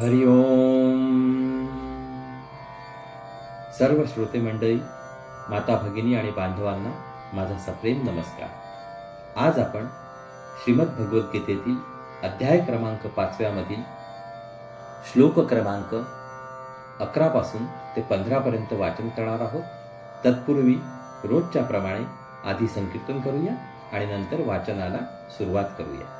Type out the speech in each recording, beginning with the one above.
हरि ओम। सर्व श्रोते मंडळी माता भगिनी आणि बांधवांना माझा सप्रेम नमस्कार. आज आपण श्रीमद भगवद्गीतेतील अध्याय क्रमांक पाचव्यामधील श्लोक क्रमांक अकरापासून ते पंधरापर्यंत वाचन करणार आहोत. तत्पूर्वी रोजच्या प्रमाणे आधी संकीर्तन करूया आणि नंतर वाचनाला सुरुवात करूया.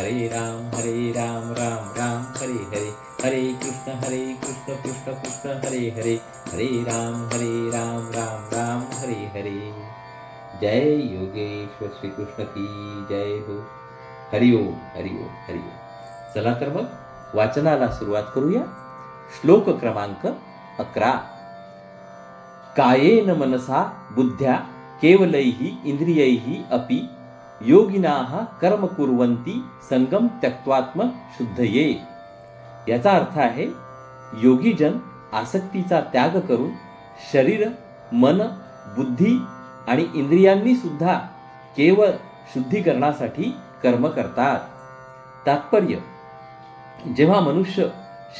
हरे राम हरे राम राम राम हरे हरे. हरे कृष्ण हरे कृष्ण कृष्ण कृष्ण हरे हरे. हरे राम हरे राम राम राम हरे हरे. जय योगेश्वर श्रीकृष्ण की जय हो. हरि ओम हरि ओम हरि ओम. चला तर मग वाचनाला सुरुवात करूया. श्लोक क्रमांक अकरा. कायेन मनसा बुद्ध्या केवलैः इंद्रियैः अपि योगिनाः कर्म कुर्वन्ती संगम त्यक्त्वात्म शुद्धये. याचा अर्थ आहे योगीजन आसक्तीचा त्याग करून शरीर मन बुद्धी आणि इंद्रियांनी सुद्धा केवळ शुद्धीकरणासाठी कर्म करतात. तात्पर्य जेव्हा मनुष्य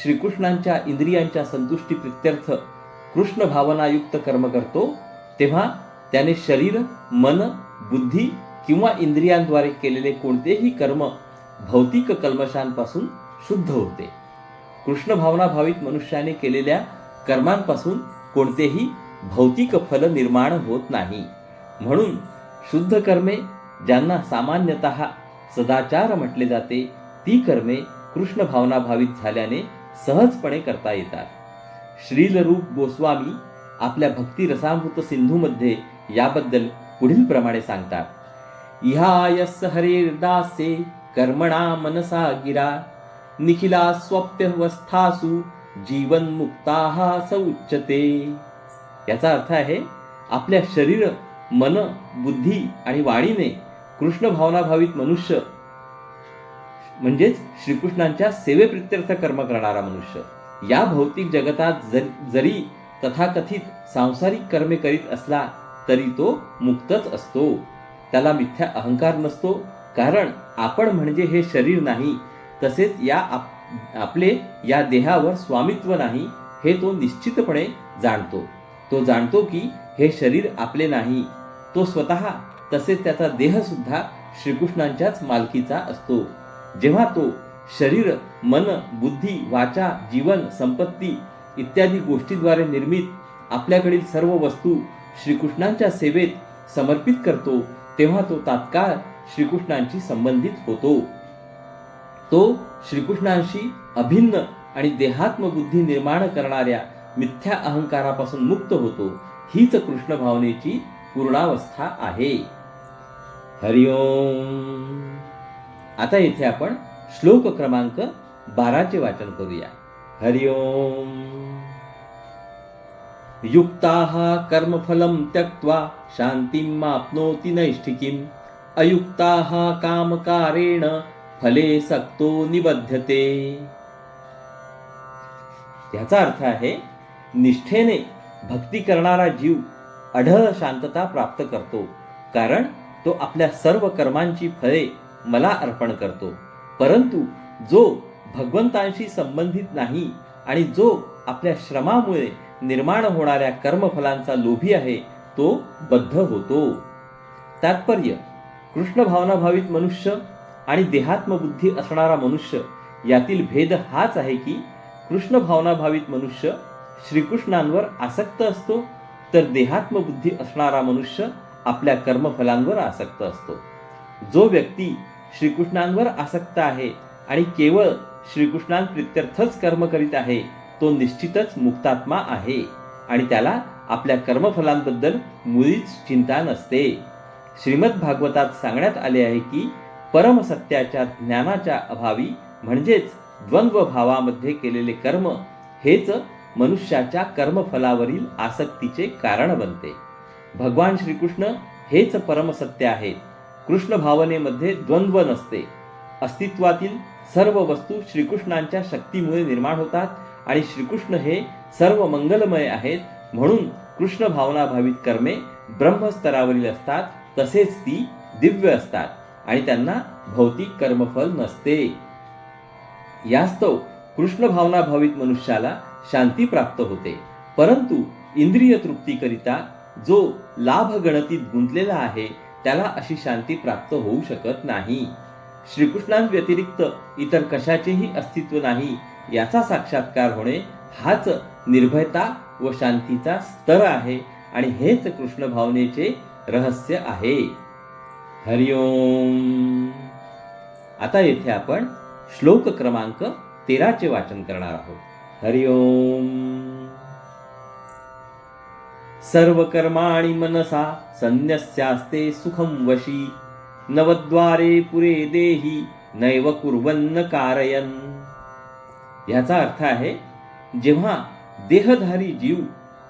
श्रीकृष्णांच्या इंद्रियांच्या संतुष्टी प्रित्यर्थ कृष्ण भावनायुक्त कर्म करतो तेव्हा त्याने शरीर मन बुद्धी किंवा इंद्रियांद्वारे केलेले कोणतेही कर्म भौतिक कल्मशांपासून शुद्ध होते. कृष्ण भावना भावित मनुष्याने केलेल्या कर्मांपासून कोणतेही भौतिक फल निर्माण होत नाही. म्हणून शुद्ध कर्मे ज्यांना सामान्यतः सदाचार म्हटले जाते ती कर्मे कृष्ण भावना भावित झाल्याने सहजपणे करता येतात. श्रीलरूप गोस्वामी आपल्या भक्ती रसामृत सिंधूमध्ये याबद्दल पुढील प्रमाणे सांगतात. इहायस हरेर्दासे कर्मणा मनसा गिरा। निखिला स्वप्त्यवस्थासु जीवन मुक्ता स याचा अर्थ आहे आपल्या शरीर मन बुद्धी आणि वाणीने कृष्ण भावनाभावित मनुष्य म्हणजेच श्रीकृष्णांच्या सेवेप्रित्यर्थ कर्म करणारा मनुष्य या भौतिक जगतात जर- जरी तथाकथित सांसारिक कर्मे करीत असला तरी तो मुक्तच असतो. त्याला मिथ्या अहंकार नसतो कारण आपण म्हणजे हे शरीर नाही तसेच या आप- आपले या देहावर स्वामित्व नाही हे तो निश्चितपणे जाणतो. तो जाणतो की हे शरीर आपले नाही तो स्वतः तसेच त्याचा देह सुद्धा श्रीकृष्णांच्याच मालकीचा असतो. जेव्हा तो शरीर मन बुद्धी वाचा जीवन संपत्ती इत्यादी गोष्टीद्वारे निर्मित आपल्याकडील सर्व वस्तू श्रीकृष्णांच्या सेवेत समर्पित करतो तेव्हा तो तात्काळ श्रीकृष्णांशी संबंधित होतो. तो श्रीकृष्णांशी अभिन्न आणि देहात्मबुद्धी निर्माण करणाऱ्या मिथ्या अहंकारापासून मुक्त होतो हीच कृष्ण भावनेची पूर्णावस्था आहे. हरिओम आता येथे आपण श्लोक क्रमांक बाराचे वाचन करूया. हरिओम युक्ताः कर्मफलं त्यक्त्वा शान्तिमाप्नोति नैष्ठिकीम्। अयुक्ताः कामकारेण फले सक्तो निबध्यते। याचा अर्थ आहे निष्ठेने भक्ती करणारा जीव अढळ शांतता प्राप्त करतो कारण तो आपल्या सर्व कर्मांची फळे मला अर्पण करतो। परंतु जो भगवंतांशी संबंधित नाही आणि जो आपल्या श्रमामुळे निर्माण होणाऱ्या कर्मफलांचा लोभी आहे तो बद्ध होतो. तात्पर्य कृष्ण भावनाभावित मनुष्य आणि देहात्मबुद्धी असणारा मनुष्य यातील भेद हाच आहे की कृष्ण भावनाभावित मनुष्य श्रीकृष्णांवर आसक्त असतो तर देहात्मबुद्धी असणारा मनुष्य आपल्या कर्मफलांवर आसक्त असतो. जो व्यक्ती श्रीकृष्णांवर आसक्त आहे आणि केवळ श्रीकृष्णांप्रित्यर्थच कर्म करीत आहे तो निश्चितच मुक्तात्मा आहे आणि त्याला आपल्या कर्मफलांबद्दल मुळीच चिंता नसते. श्रीमद भागवतात सांगण्यात आले आहे की परमसत्याच्या ज्ञानाच्या अभावी म्हणजेच द्वंद्व भावामध्ये केलेले कर्म हेच मनुष्याच्या कर्मफलावरील आसक्तीचे कारण बनते. भगवान श्रीकृष्ण हेच परमसत्य आहे. कृष्ण भावनेमध्ये द्वंद्व नसते. अस्तित्वातील सर्व वस्तू श्रीकृष्णांच्या शक्तीमुळे निर्माण होतात आणि श्रीकृष्ण हे सर्व मंगलमय आहेत म्हणून कृष्ण भावनाभावित कर्मे ब्रह्मस्तरावरील असतात तसेच ती दिव्य असतात आणि त्यांना भौतिक कर्मफल नसते. यास्तव कृष्ण भावनाभावित मनुष्याला शांती प्राप्त होते. परंतु इंद्रिय तृप्तीकरिता जो लाभ गणतीत गुंतलेला आहे त्याला अशी शांती प्राप्त होऊ शकत नाही. श्रीकृष्णांव्यतिरिक्त इतर कशाचेही अस्तित्व नाही. याचा साक्षात्कार होणे हाच निर्भयता व शांतीचा स्तर आहे आणि हेच कृष्ण भावनेचे रहस्य आहे. हरिओम आता येथे आपण श्लोक क्रमांक तेराचे वाचन करणार आहोत. हरिओम सर्व कर्माणी मनसा संन्यस्यास्ते सुखं वशी नवद्वारे पुरे देही नैव कुर्वन्न कारयन। याचा अर्थ आहे जेव्हा देहधारी जीव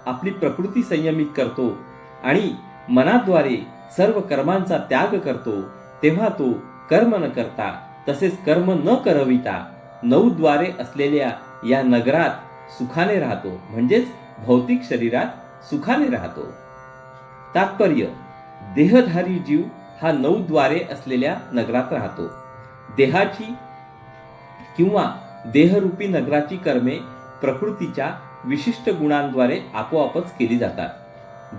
आपली प्रकृती संयमित करतो आणि मनाद्वारे सर्व कर्मांचा त्याग करतो तेव्हा तो कर्म न करता तसेच कर्म न करविता नऊ द्वारे असलेल्या या नगरात सुखाने राहतो. म्हणजेच भौतिक शरीरात सुखाने राहतो. तात्पर्य देहधारी जीव हा नऊद्वारे असलेल्या नगरात राहतो. देहाची किंवा देहरूपी नगराची कर्मे प्रकृतीच्या विशिष्ट गुणांद्वारे आपोआपच केली जातात.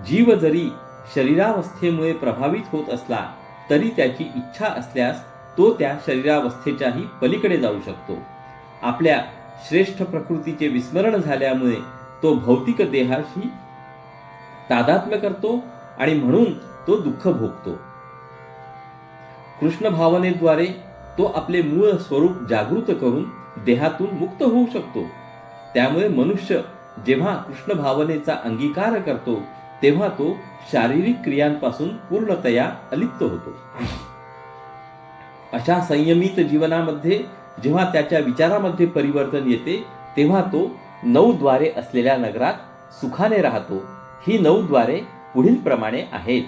जीव जरी शरीरावस्थेमुळे प्रभावित होत असला तरी त्याची इच्छा असल्यास तो त्या शरीरावस्थेच्याही पलीकडे जाऊ शकतो. आपल्या श्रेष्ठ प्रकृतीचे विस्मरण झाल्यामुळे तो भौतिक देहाशी तादात्म्य करतो आणि म्हणून तो दुःख भोगतो. कृष्ण भावनेद्वारे तो आपले मूळ स्वरूप जागृत करून देहातून मुक्त होऊ शकतो. त्यामुळे मनुष्य जेव्हा कृष्ण भावनेचा अंगीकार करतो तेव्हा तो शारीरिक क्रियांपासून पूर्णतया अलिप्त होतो. अशा संयमित जीवनामध्ये जेव्हा त्याच्या विचारामध्ये परिवर्तन येते तेव्हा तो नऊ द्वारे असलेल्या नगरात सुखाने राहतो. ही नऊ द्वारे पुढील प्रमाणे आहेत.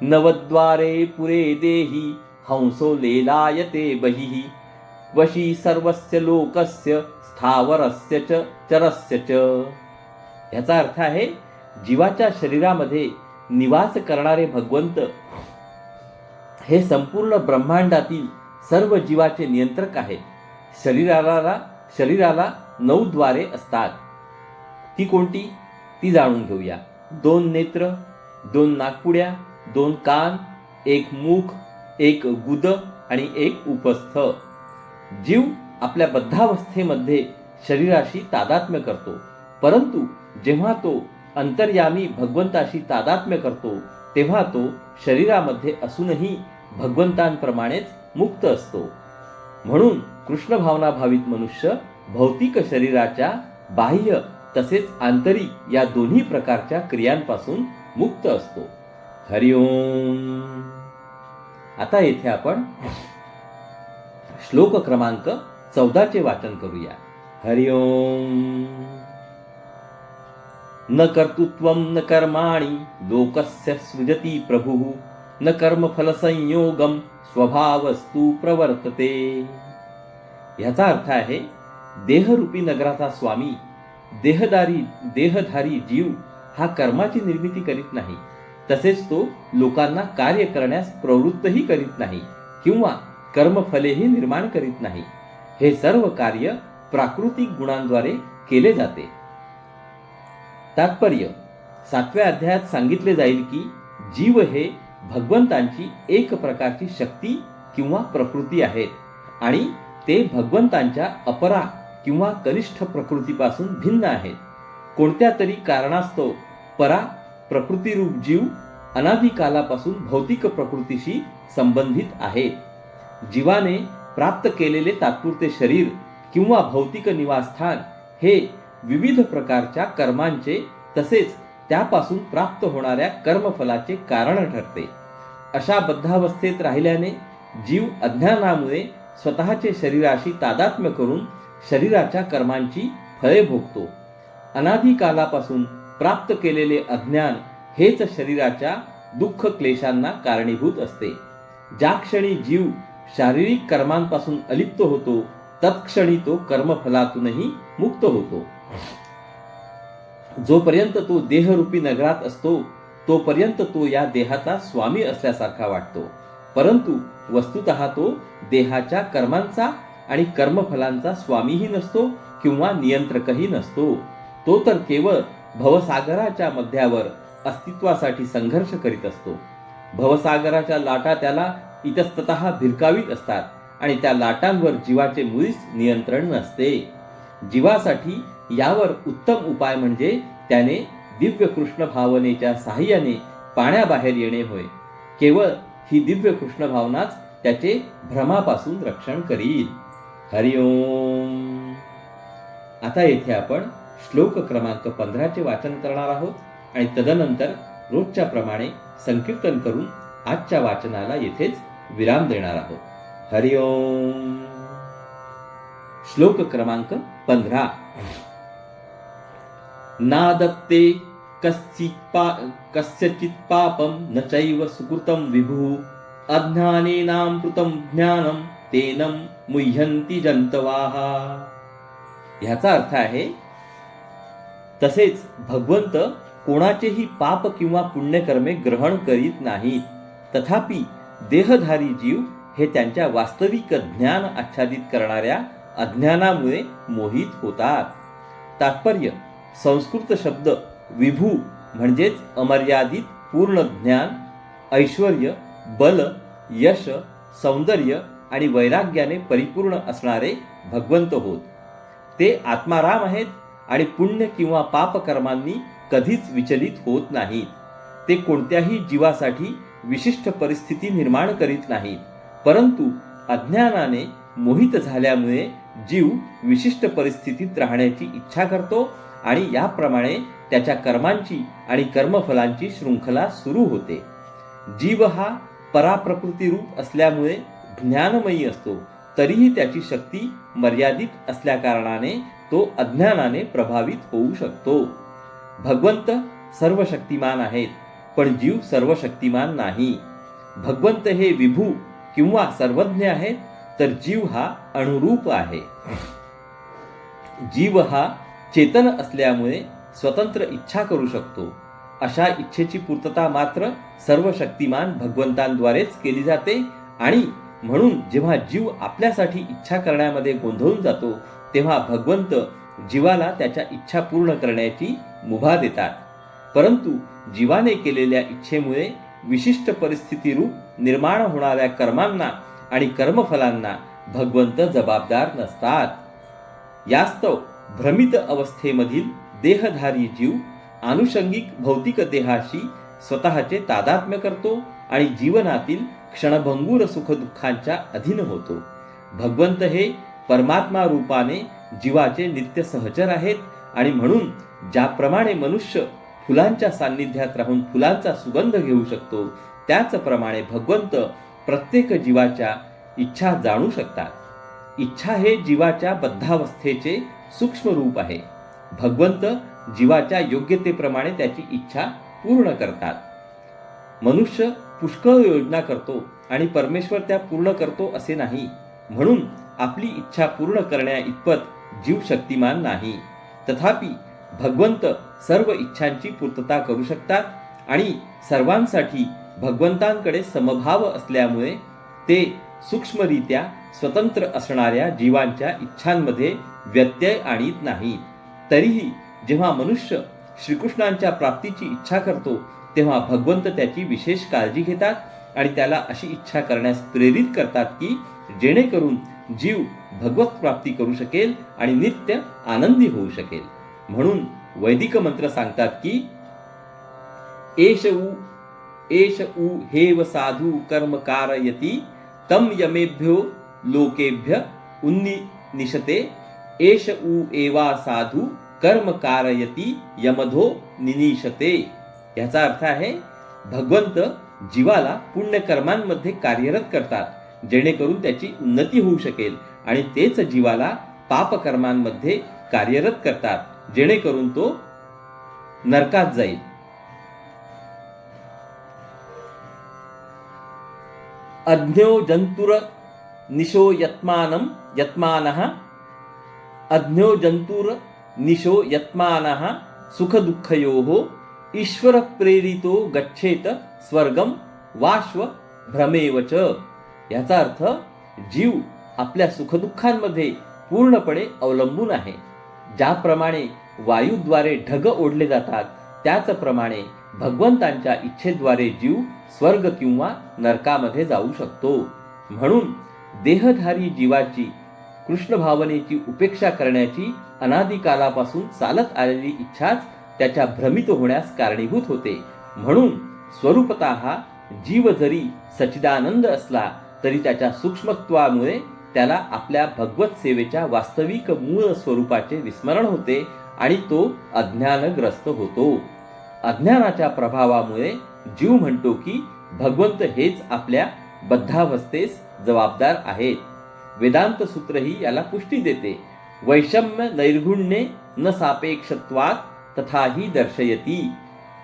नवद्वारे पुरे देही हंसो लेलायते बहिः. वशी सर्वस्य लोकस्य स्थावरस्य च चरस्य च. ह्याचा अर्थ आहे जीवाच्या शरीरामध्ये निवास करणारे भगवंत हे संपूर्ण ब्रह्मांडातील सर्व जीवाचे नियंत्रक आहेत. शरीराला शरीराला नऊ द्वारे असतात. ती कोणती? ती जाणून घेऊया. दोन नेत्र दोन नागपुड्या दोन कान एक मुख एक गुद आणि एक उपस्थ. जीव आपल्या बद्धावस्थेमध्ये शरीराशी तादात्म्य करतो. परंतु जेव्हा तो अंतर्यामी भगवंताशी तादात्म्य करतो तेव्हा तो शरीरामध्ये असूनही भगवंतांप्रमाणेच मुक्त असतो. म्हणून कृष्ण भावना भावित मनुष्य भौतिक शरीराच्या बाह्य तसेच आंतरिक या दोन्ही प्रकारच्या क्रियांपासून मुक्त असतो. हरिओम. आता येथे आपण श्लोक क्रमांक चौदाचे वाचन करूया. हरिओम न कर्तृत्वं न कर्माणी लोकस्य सृजती प्रभुः न कर्मफलसंयोगम स्वभावस्तु प्रवर्तते. ह्याचा अर्थ आहे देहरूपी नगराचा स्वामी देहदारी देहधारी जीव हा कर्माची निर्मिती करीत नाही तसेच तो लोकांना कार्य करण्यास प्रवृत्तही करीत नाही किंवा कर्मफलेही निर्माण करीत नाही. हे सर्व कार्य प्राकृतिक गुणांद्वारे केले जाते. तात्पर्य. सातव्या अध्यायात सांगितले जाईल की जीव हे भगवंतांची एक प्रकारची शक्ती किंवा प्रकृती आहेत आणि ते भगवंतांच्या अपरा किंवा कनिष्ठ प्रकृतीपासून भिन्न आहेत. कोणत्या तरी कारणास्तव परा प्रकृतीरूप जीव अनादिकालापासून भौतिक प्रकृतीशी संबंधित आहेत. जीवाने प्राप्त केलेले तात्पुरते शरीर किंवा भौतिक निवासस्थान हे विविध प्रकारच्या कर्मांचे तसेच त्यापासून प्राप्त होणाऱ्या कर्मफलाचे कारण ठरते. अशा बद्धावस्थेत राहिल्याने जीव अज्ञानामुळे स्वतःचे शरीराशी तादात्म्य करून शरीराच्या कर्मांची फळे भोगतो. अनादिकालापासून प्राप्त केलेले अज्ञान हेच शरीराच्या दुःख क्लेशांना कारणीभूत असते. ज्या क्षणी जीव शारीरिक कर्मांपासून अलिप्त होतो तत्क्षणी तो कर्मफलातूनही मुक्त होतो. जोपर्यंत तो देहरूपी नगरात असतो तोपर्यंत तो या देहाचा स्वामी असल्यासारखा वाटतो. परंतु वस्तुतः तो देहाच्या कर्मांचा आणि कर्मफलांचा स्वामीही नसतो किंवा नियंत्रकही नसतो. तो तर केवळ भवसागराच्या मध्यावर अस्तित्वासाठी संघर्ष करीत असतो. भवसागराच्या लाटा त्याला इतस्तत भिरकावीत असतात आणि त्या लाटांवर जीवाचे मुळीच नियंत्रण नसते. जीवासाठी यावर उत्तम उपाय म्हणजे त्याने दिव्य कृष्ण भावनेच्या साह्याने पाण्याबाहेर येणे होय. केवळ ही दिव्य कृष्ण भावनाच त्याचे भ्रमापासून रक्षण करील. हरिओम आता येथे आपण श्लोक क्रमांक पंधराचे वाचन करणार आहोत आणि तदनंतर रोजच्या प्रमाणे संकीर्तन करून आजच्या वाचनाला येथेच विराम देणार आहोत. हरिओम श्लोक क्रमांक पंधरा. नादत्ते कश्चित् पा कस्यचित् पापं न चैव सुकृतं विभुः. अज्ञानेनामृतं ज्ञानं तेनं मुह्यन्ति जंतवाः ह्याचा अर्थ आहे तसेच भगवंत कोणाचेही पाप किंवा पुण्यकर्मे ग्रहण करीत नाहीत. तथापि देहधारी जीव हे त्यांच्या वास्तविक ज्ञान आच्छादित करणाऱ्या अज्ञानामुळे मोहित होतात. तात्पर्य संस्कृत शब्द विभू म्हणजेच अमर्यादित पूर्ण ज्ञान ऐश्वर बल यश सौंदर्य आणि वैराग्याने परिपूर्ण असणारे भगवंत होत. ते आत्माराम आहेत आणि पुण्य किंवा पापकर्मांनी कधीच विचलित होत नाहीत. ते कोणत्याही जीवासाठी विशिष्ट परिस्थिती निर्माण करीत नाहीत. परंतु अज्ञानाने मोहित झाल्यामुळे जीव विशिष्ट परिस्थितीत राहण्याची इच्छा करतो आणि याप्रमाणे त्याच्या कर्मांची आणि कर्मफलांची शृंखला सुरू होते. जीव हा पराप्रकृती रूप असल्यामुळे ज्ञानमयी असतो. तरीही त्याची शक्ती मर्यादित असल्याकारणाने तो अज्ञानाने प्रभावित होऊ शकतो. भगवंत सर्व शक्तिमान आहेत. पण जीव सर्व शक्तिमान नाही. भगवंत हे विभू किंवा सर्वज्ञ आहेत तर जीव हा अनुरूप आहे. जीव हा चेतन असल्यामुळे स्वतंत्र इच्छा करू शकतो. अशा इच्छेची पूर्तता मात्र सर्व शक्तिमान भगवंतांद्वारेच केली जाते आणि म्हणून जेव्हा जीव आपल्यासाठी इच्छा करण्यामध्ये गोंधळून जातो तेव्हा भगवंत जीवाला त्याच्या इच्छा पूर्ण करण्याची मुभा देतात. परंतु जीवाने केलेल्या इच्छेमुळे विशिष्ट परिस्थिती रूप निर्माण होणाऱ्या कर्मांना आणि कर्मफलांना भगवंत जबाबदार नसतात. यास्तव भ्रमित अवस्थेमधील देहधारी जीव आनुषंगिक भौतिक देहाशी स्वतःचे तादात्म्य करतो आणि जीवनातील क्षणभंगूर सुखदुःखांच्या अधीन होतो. भगवंत हे परमात्मा रूपाने जीवाचे नित्य सहचर आहेत आणि म्हणून ज्याप्रमाणे मनुष्य फुलांच्या सान्निध्यात राहून फुलांचा सुगंध घेऊ शकतो. त्याचप्रमाणे भगवंत प्रत्येक जीवाच्या इच्छा जाणू शकतात. इच्छा हे जीवाच्या बद्धावस्थेचे सूक्ष्म रूप आहे. भगवंत जीवाच्या योग्यतेप्रमाणे त्याची इच्छा पूर्ण करतात. मनुष्य पुष्कळ योजना करतो आणि परमेश्वर त्या पूर्ण करतो असे नाही. म्हणून आपली इच्छा पूर्ण करण्या इतपत जीव शक्तिमान नाही. तथापि भगवंत सर्व इच्छांची पूर्तता करू शकतात आणि सर्वांसाठी भगवंतांकडे समभाव असल्यामुळे ते सूक्ष्मरित्या स्वतंत्र असणाऱ्या जीवांच्या इच्छांमध्ये व्यत्यय आणीत नाहीत. तरीही जेव्हा मनुष्य श्रीकृष्णांच्या प्राप्तीची इच्छा करतो तेव्हा भगवंत त्याची विशेष काळजी घेतात आणि त्याला अशी इच्छा करण्यास प्रेरित करतात की जेणेकरून जीव भगवत प्राप्ती करू शकेल आणि नित्य आनंदी होऊ शकेल. म्हणून वैदिक मंत्र सांगतात की एष उ एष उ हेव साधू कर्म कारयती तम यमेभ्यो लोकेभ्य उन्नी निशते एष उ एवा साधू कर्म कारयती यमधो निनिशते. याचा अर्थ आहे भगवंत जीवाला पुण्यकर्मांमध्ये कार्यरत करतात जेणेकरून त्याची उन्नती होऊ शकेल आणि तेच जीवाला पापकर्मांमध्ये कार्यरत करतात. जेणेकरून तो नरकात जाईल. अज्ञो जंतुर निशो यत्मान यत्मानः अज्ञो जंतुर निशो यत्मानः सुखदुःखयोः ईश्वर प्रेरितो गच्छेत स्वर्गम वाश्व भ्रमेव च. याचा अर्थ जीव आपल्या सुखदुःखांमध्ये पूर्णपणे अवलंबून आहे. ज्याप्रमाणे वायूद्वारे ढग ओढले जातात त्याचप्रमाणे भगवंतांच्या इच्छेद्वारे जीव स्वर्ग किंवा नरकामध्ये जाऊ शकतो. म्हणून देहधारी जीवाची कृष्ण भावनेची उपेक्षा करण्याची अनादिकालापासून चालत आलेली इच्छाच त्याच्या भ्रमित होण्यास कारणीभूत होते. म्हणून स्वरूपत हा जीव जरी सचिदानंद असला तरी त्याच्या सूक्ष्मत्वामुळे त्याला आपल्या भगवत सेवेच्या वास्तविक मूळ स्वरूपाचे विस्मरण होते आणि तो अज्ञानग्रस्त होतो. अज्ञानाच्या प्रभावामुळे जीव म्हणतो की भगवंत हेच आपल्या बद्धावस्थेस जबाबदार आहेत. वेदांत सूत्रही याला पुष्टी देते. वैषम्य नैर्गुण्ये न सापेक्षत्वात तथाही दर्शयती.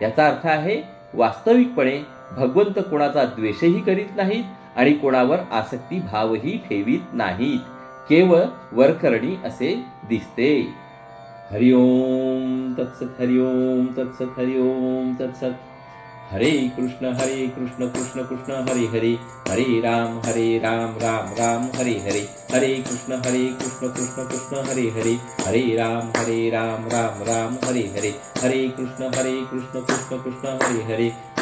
याचा अर्थ आहे वास्तविकपणे भगवंत कोणाचा द्वेषही करीत नाहीत आणि कोणावर आसक्ती भावही ठेवीत नाहीत. केवळ वरकरणी असे दिसते. हरिओम तत्सत हरिओम तत्सत हरिओम तत्सत. हरे कृष्ण हरे कृष्ण कृष्ण कृष्ण हरे हरे. हरे राम हरे राम राम राम हरे हरे. हरे कृष्ण हरे कृष्ण कृष्ण कृष्ण हरे हरे. हरे राम हरे राम राम राम हरे हरे. हरे कृष्ण हरे कृष्ण कृष्ण कृष्ण हरे हरे.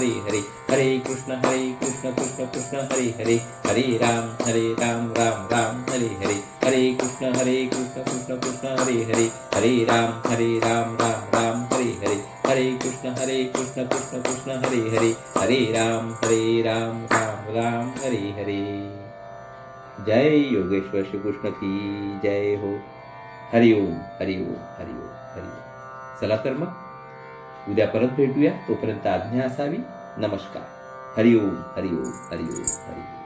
हरे हरे हरे कृष्ण हरे कृष्ण कृष्ण कृष्ण, हरे हरे हरे राम हरे राम राम राम, हरे हरे हरे कृष्ण हरे कृष्ण कृष्ण कृष्ण, हरे हरे हरे राम हरे राम राम राम, हरे हरे हरे कृष्ण हरे कृष्ण कृष्ण कृष्ण, हरे हरे हरे राम हरे राम राम राम, हरे हरे। जय योगेश्वर श्रीकृष्ण की जय हो। हरिओम हरिओम हरिओम हरिओम चला तर मग। उद्या परत भेटूया. तोपर्यंत आज्ञा असावी. नमस्कार. हरिओम हरिओम हरिओम हरिओम.